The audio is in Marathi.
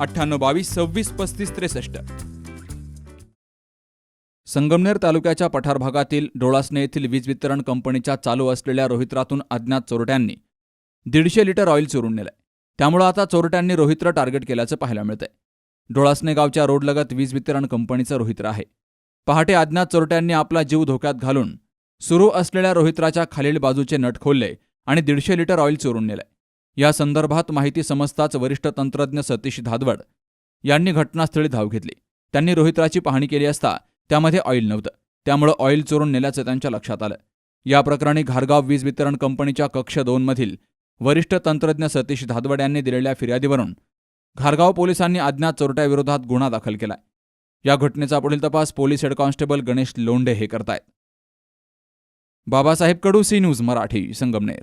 अठ्ठ्याण्णव बावीस सव्वीस पस्तीस त्रेसष्ट. संगमनेर तालुक्याच्या पठार भागातील डोळासने येथील वीज वितरण कंपनीच्या चालू असलेल्या रोहित्रातून अज्ञात चोरट्यांनी दीडशे लिटर ऑइल चोरून नेलंय. त्यामुळं आता चोरट्यांनी रोहित्र टार्गेट केल्याचं पाहायला मिळतंय. डोळासने गावच्या रोडलगत वीज वितरण कंपनीचं रोहित्र आहे. पहाटे अज्ञात चोरट्यांनी आपला जीव धोक्यात घालून सुरू असलेल्या रोहित्राच्या खालील बाजूचे नट खोलले आणि दीडशे लिटर ऑइल चोरून नेलंय. या संदर्भात माहिती समजताच वरिष्ठ तंत्रज्ञ सतीश धादवड यांनी घटनास्थळी धाव घेतली. त्यांनी रोहित्राची पाहणी केली असता त्यामध्ये ऑइल नव्हतं. त्यामुळं ऑइल चोरून नेल्याचं त्यांच्या लक्षात आलं. या प्रकरणी घारगाव वीज वितरण कंपनीच्या कक्ष दोनमधील वरिष्ठ तंत्रज्ञ सतीश धादवड यांनी दिलेल्या फिर्यादीवरून घारगाव पोलिसांनी अज्ञात चोरट्याविरोधात गुन्हा दाखल केलाय या घटनेचा पुढील तपास police head constable Ganesh Londhe हे करतायत. Babasaheb Kadu C news Marathi Sangamner.